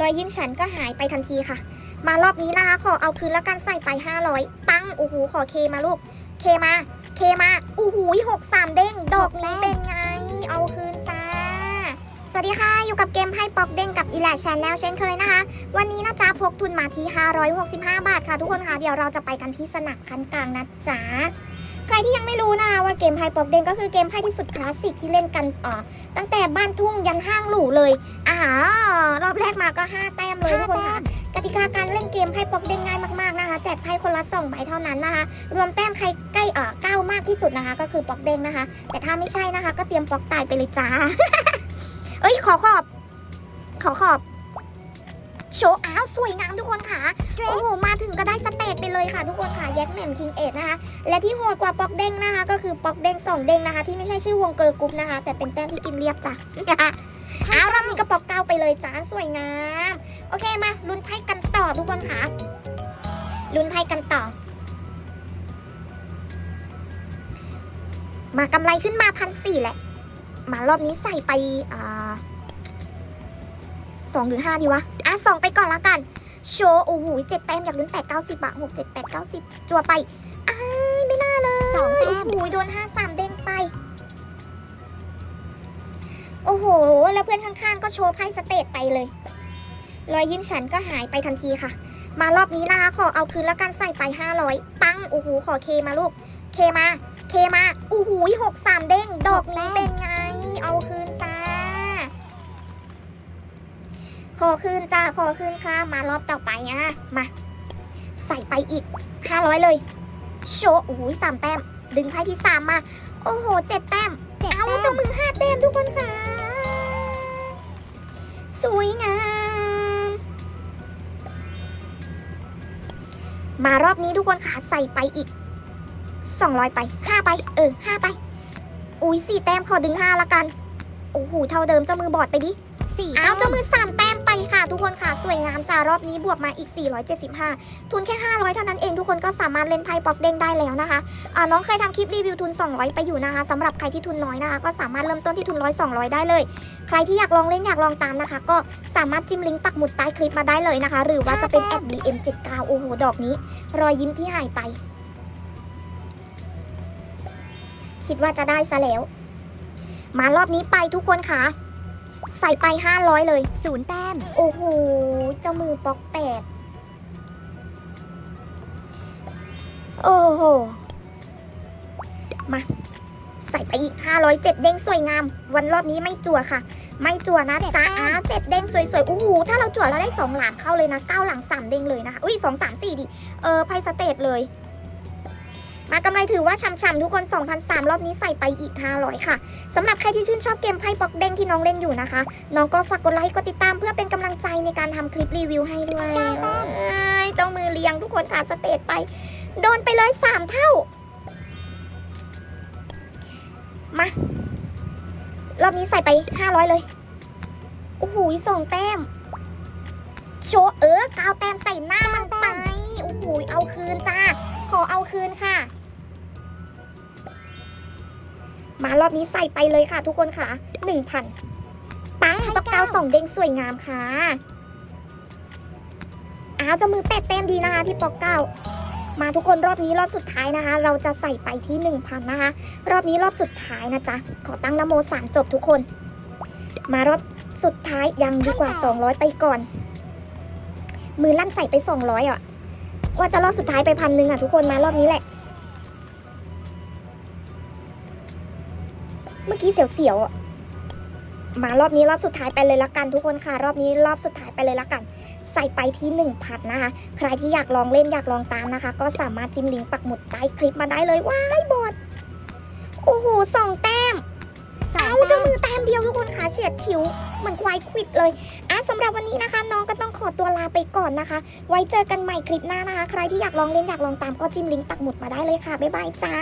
รอยยิ้มฉันก็หายไปทันทีค่ะ มารอบนี้นะคะ ขอเอาคืนแล้วกันใส่ไป 500 ปังโอ้โหขอเคมาลูก เคมา เคมาโอ้โหหกสามเด้ง ดอกนี้เป็นไง เอาคืนจ้า สวัสดีค่ะ อยู่กับเกมไพ่ป๊อกเด้งกับอีแลชแนลเช่นเคยนะคะ วันนี้นะจ๊ะพกทุนมาที่ 565 บาทค่ะ ทุกคนค่ะ เดี๋ยวเราจะไปกันที่สนามคันกลางนะจ๊ะ ใครที่ยังไม่รู้นะคะว่าเกมไพ่ป๊อกเด้งก็คือเกมไพ่ที่สุดคลาสสิกที่เล่นกันอ่าตั้งแต่บ้านทุ่งยันห้างหรูเลยอ่ารอบแรกมาก็ 5 แต้มเลยทุกคนค่ะกติกาการเล่นเกมไพ่ป๊อกเด้งง่ายมากๆนะคะแจกไพ่คนละ2ใบเท่านั้นนะคะ รวมแต้มใครใกล้เอ่อเก้ามากที่สุดนะคะ ก็คือป๊อกเด้งนะคะ แต่ถ้าไม่ใช่นะคะ ก็เตรียมป๊อกตายไปเลยจ้าเอ้ยขอขอบ ขอขอบ โชว์อ้าวสวยงามทุกคนค่ะ โอ้โห มาถึงก็ได้สเตจไปเลยค่ะทุกคนค่ะแยกแหม่มคิงเอ็ดนะคะ และที่โหดกว่าป๊อกเด้งนะคะ ก็คือป๊อกเด้งสองเด้งนะคะ ที่ไม่ใช่ชื่อวงเกิร์ลกรุ๊ปนะคะ แต่เป็นแต้มที่กินเรียบจ้ะอ้าวรอบนี้ก็ป๊อกเก้าไปเลยจ้าสวยงามโอเคมาลุ้นไพ่กันต่อทุกคนค่ะลุ้นไพ่กันต่อ มากำไรขึ้นมาพันสี่แหละ มารอบนี้ใส่ไปอ่า สองหรือห้าดีวะ อะสองไปก่อนละกัน โชว์ โอ้โหเจ็ดแต้มอยากลุ้นแปดเก้าสิบอะหกเจ็ดแปดเก้าสิบจัวไปอ้ายไม่น่าเลยสองแต้มโอ้โหโดนห้าสามเด้งไป โอ้โห แล้วเพื่อนข้างๆ ก็โชว์ไพ่สเตจไปเลย รอยยิ้มฉันก็หายไปทันทีค่ะ มารอบนี้นะคะขอเอาคืนแล้วกันใส่ไป 500 ปัง โอ้โห ขอเคมาลูก เคมา เคมา โอ้โหหกสามเด้ง ดอกนี้เป็นไง เอาคืน ขอคืนจ้าขอคืนค่ะมารอบต่อไปอะมา ใส่ไปอีก500เลย โชว์โอ้โหสามแต้ม ดึงไพ่ที่สามมา โอ้โหเจ็ดแต้มเจ็ดเอาแต้มเจ้ามือห้าแต้มทุกคนค่ะ สวยงาม มารอบนี้ทุกคนค่ะใส่ไปอีก200ไป5ไป เออ5ไป อุ้ยสี่แต้มขอดึง5ละกัน โอ้โหเท่าเดิมเจ้ามือบอดไปดิ สี่เอาแต้เจ้ามมือ3แต้มไปค่ะ ทุกคนค่ะ สวยงามจ้ารอบนี้บวกมาอีก 475 ทุนแค่ 500 เท่านั้นเองทุกคนก็สามารถเล่นไพ่ป๊อกเด้งได้แล้วนะคะอ่าน้องเคยทำคลิปรีวิวทุน 200 ไปอยู่นะคะสำหรับใครที่ทุนน้อยนะคะ ก็สามารถเริ่มต้นที่ทุน100 200 ได้เลย ใครที่อยากลองเล่นอยากลองตามนะคะ ก็สามารถจิ้มลิงก์ปักหมุดใต้คลิปมาได้เลยนะคะ หรือว่าจะเป็นแอด BM79 โอ้โหดอกนี้ รอยยิ้มที่หายไป คิดว่าจะได้ซะแล้ว มารอบนี้ไปทุกคนค่ะ ใส่ไป 500 เลยศูนย์แต้ม โอ้โห เจ้ามือป๊อกแปดโอ้โห มา ใส่ไปอีก 507เด้งสวยงาม วันรอบนี้ไม่จั่วค่ะ ไม่จั่วนะจ๊ะอ้าเจ็ดเด้งสวยๆโอ้โหถ้าเราจั่วเราได้2หลามเข้าเลยนะ9หลัง3เด้งเลยนะคะอุ้ย2 3 4ดิเออไพ่สเตทเลย มากำไรถือว่าช่ำๆทุกคน 2,003 รอบนี้ใส่ไปอีก 500 ค่ะสำหรับใครที่ชื่นชอบเกมไพ่ป๊อกเด้งที่น้องเล่นอยู่นะคะ น้องก็ฝากกดไลค์กดติดตามเพื่อเป็นกำลังใจในการทำคลิปรีวิวให้ด้วยเอ้ยเจ้ามือเลี้ยงทุกคนค่ะสเตจไป โดนไปเลย 3 เท่า มารอบนี้ใส่ไป 500 เลย โอ้โหสองแต้ม โชว์เออกาวแต้มใส่หน้ามันไปโอ้โหเอาคืนจ้า ขอเอาคืนค่ะ มารอบนี้ใส่ไปเลยค่ะ ทุกคนค่ะ1,000ปังปากกาวสองเด้งสวยงามค่ะอ้าวจะมือแปดเต้มดีนะคะที่ปอกเก้ามาทุกคนรอบนี้รอบสุดท้ายนะคะ เราจะใส่ไปที่ 1,000 นะคะ รอบนี้รอบสุดท้ายนะจ๊ะ ขอตั้งนโมสามจบทุกคน มารอบสุดท้ายยังดีกว่า 200 ไปก่อน มือลั่นใส่ไป 200อะว่าจะรอบสุดท้ายไปพันหนึ่งอะทุกคนมารอบนี้แหละ เมื่อกี้เสียวๆอะมารอบนี้รอบสุดท้ายไปเลยละกันทุกคนค่ะ รอบนี้รอบสุดท้ายไปเลยละกัน ใส่ไปที่1นึ่งพันนะคะ ใครที่อยากลองเล่นอยากลองตามนะคะ ก็สามารถจิ้มลิงก์ปักหมุดใต้คลิปมาได้เลยว้ายบอดโอ้โหสองแต้มสาเอามเจ้าแต้มมือแต้มเดียวทุกคนค่ะเฉียดฉิวเหมือนควายควิดเลยอะสำหรับวันนี้นะคะ น้องก็ต้องขอตัวลาไปก่อนนะคะ ไว้เจอกันใหม่คลิปหน้านะคะ ใครที่อยากลองเล่นอยากลองตามก็จิ้มลิงก์ปักหมุดมาได้เลยค่ะบ๊ายบายจ้า